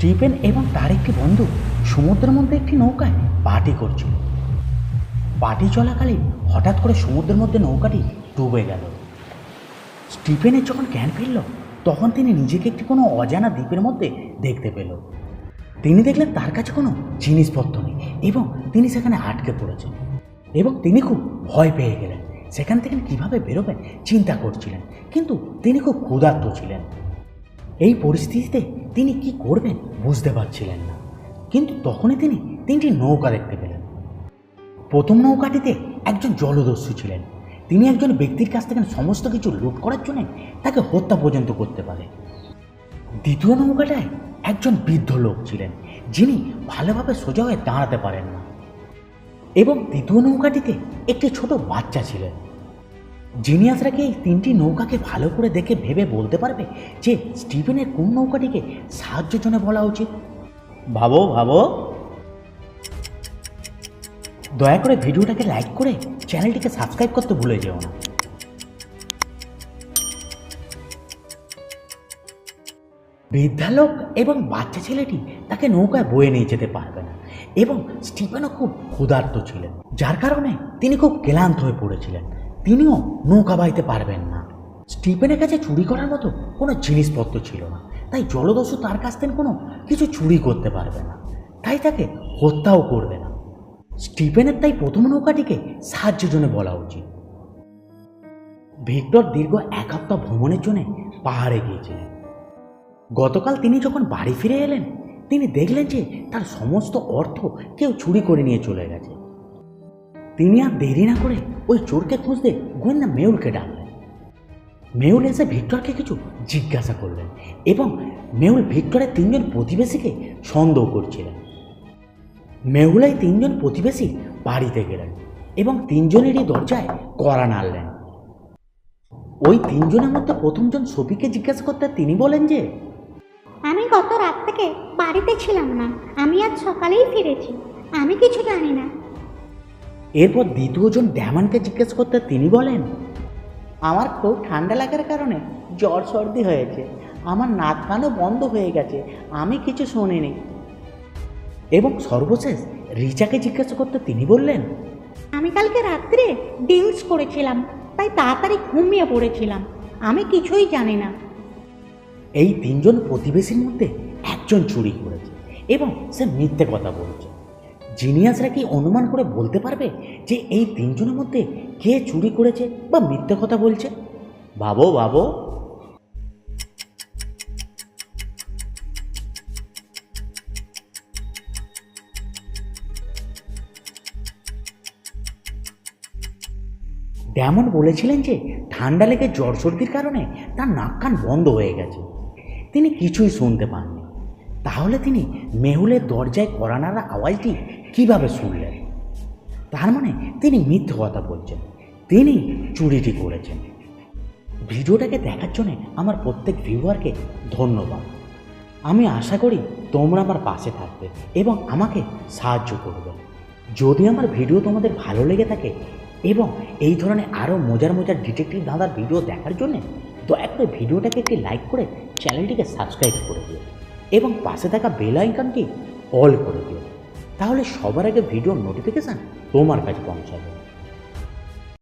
Stephen এবং তার একটি বন্ধু সমুদ্রের মধ্যে একটি নৌকায় পার্টি করছিল। পার্টি চলাকালীন হঠাৎ করে সমুদ্রের মধ্যে নৌকাটি ডুবে গেল। স্টিফেনের যখন জ্ঞান ফিরল, তখন তিনি নিজেকে একটি কোনো অজানা দ্বীপের মধ্যে দেখতে পেল। তিনি দেখলেন তার কাছে কোনো জিনিসপত্র নেই এবং তিনি সেখানে আটকে পড়েছেন এবং তিনি খুব ভয় পেয়ে গেলেন। সেখান থেকে কীভাবে বেরোবেন চিন্তা করছিলেন, কিন্তু তিনি খুব ক্ষুধার্ত ছিলেন। এই পরিস্থিতিতে তিনি কি করবেন বুঝতে পারছিলেন না। কিন্তু তখনই তিনি তিনটি নৌকা দেখতে পেলেন। প্রথম নৌকাটিতে একজন জলদস্যু ছিলেন। তিনি একজন ব্যক্তির কাছ থেকে সমস্ত কিছু লুট করার জন্য তাকে হত্যা পর্যন্ত করতে পারে। দ্বিতীয় নৌকাটায় একজন বৃদ্ধ লোক ছিলেন, যিনি ভালোভাবে সোজা হয়ে দাঁড়াতে পারেন না। এবং তৃতীয় নৌকাটিতে একটি ছোট বাচ্চা ছিলেন। জিনিয়াসরা কি এই তিনটি নৌকাকে ভালো করে দেখে ভেবে বলতে পারবে যে স্টিফেনের কোন নৌকাটিকে সাহায্যের জন্য বলা উচিত? ভাবো ভাবো। দয়া করে ভিডিওটাকে লাইক করে চ্যানেলটিকে সাবস্ক্রাইব করতে ভুলে যেও না। বৃদ্ধা লোক এবং বাচ্চা ছেলেটি তাকে নৌকায় বয়ে নিয়ে যেতে পারবে না এবং স্টিফেনও খুব ক্ষুধার্ত ছিলেন, যার কারণে তিনি খুব ক্লান্ত হয়ে পড়েছিলেন। তিনিও নৌকা বাইতে পারবেন না। স্টিফেনের কাছে চুরি করার মতো কোনো জিনিসপত্র ছিল না। তাই জলদস্যু তার কাছ থেকে কোনো কিছু চুরি করতে পারবে না। তাই তাকে হত্যাও করবে না। স্টিফেনের তাই প্রথম নৌকাটিকে সাহায্যের জন্য বলা উচিত। ভিক্টর দীর্ঘ এক সপ্তাহ ভ্রমণের জন্য পাহাড়ে গিয়েছিলেন। গতকাল তিনি যখন বাড়ি ফিরে এলেন, তিনি দেখলেন যে তার সমস্ত অর্থ কেউ চুরি করে নিয়ে চলে গেছে। তিনি আর দেরি না করে ওই চোরকে খুঁজতে গোয়েন্দা মেহুলকে ডাকলেন। মেহুল এসে ভিক্টরকে কিছু জিজ্ঞাসা করলেন এবং মেহুল ভিক্টরের তিনজন প্রতিবেশীকে সন্দেহ করছিলেন। মেহুল এই তিনজন প্রতিবেশী বাড়িতে গেলেন এবং তিনজনেরই দরজায় কড়া নাড়লেন। ওই তিনজনের মধ্যে প্রথমজন সফিকে জিজ্ঞাসা করতে তিনি বলেন যে, আমি গত রাত থেকে বাড়িতে ছিলাম না, আমি আজ সকালেই ফিরেছি, আমি কিছু জানি না। এরপর দ্বিতীয়জন ড্যামানকে জিজ্ঞেস করতে তিনি বলেন আমার খুব ঠান্ডা লাগার কারণে জ্বর সর্দি হয়েছে। আমার নাক কানও বন্ধ হয়ে গেছে। আমি কিছু শুনিনি। এবং সর্বশেষ রিচাকে জিজ্ঞাসা করতে তিনি বললেন আমি কালকে রাত্রে ড্রিঙ্কস করেছিলাম তাই তাড়াতাড়ি ঘুমিয়ে পড়েছিলাম। আমি কিছুই জানি না। এই তিনজন প্রতিবেশীর মধ্যে একজন চুরি করেছে এবং সে মিথ্যে কথা বলছে। জিনিয়াসরা কি অনুমান করে বলতে পারবে যে এই তিনজনের মধ্যে কে চুরি করেছে বা মিথ্যে কথা বলছে? ভাবো ভাবো। ড্যামন বলেছিলেন যে ঠান্ডা লেগে জ্বর সর্দির কারণে তার নাক কান বন্ধ হয়ে গেছে। তিনি কিছুই শুনতে পাননি। তাহলে তিনি মেহুলের দরজায় করানারা আওয়াজটি কীভাবে শুনলেন? তার মানে তিনি মিথ্যে কথা বলছেন। তিনি চুরিটি করেছেন। ভিডিওটাকে দেখার জন্য আমার প্রত্যেক ভিউয়ারকে ধন্যবাদ। আমি আশা করি তোমরা আমার পাশে থাকবে এবং আমাকে সাহায্য করবে। যদি আমার ভিডিও তোমাদের ভালো লেগে থাকে এবং এই ধরনের আরও মজার মজার ডিটেকটিভ দাদার ভিডিও দেখার জন্য দয়া করে ভিডিওটাকে একটি লাইক করে চ্যানেলটিকে সাবস্ক্রাইব করে দিও। এবং পাশে থাকা বেল আইকনটি অল করে দিও। তাহলে সবার আগে ভিডিও নোটিফিকেশান তোমার কাছে পৌঁছাবে।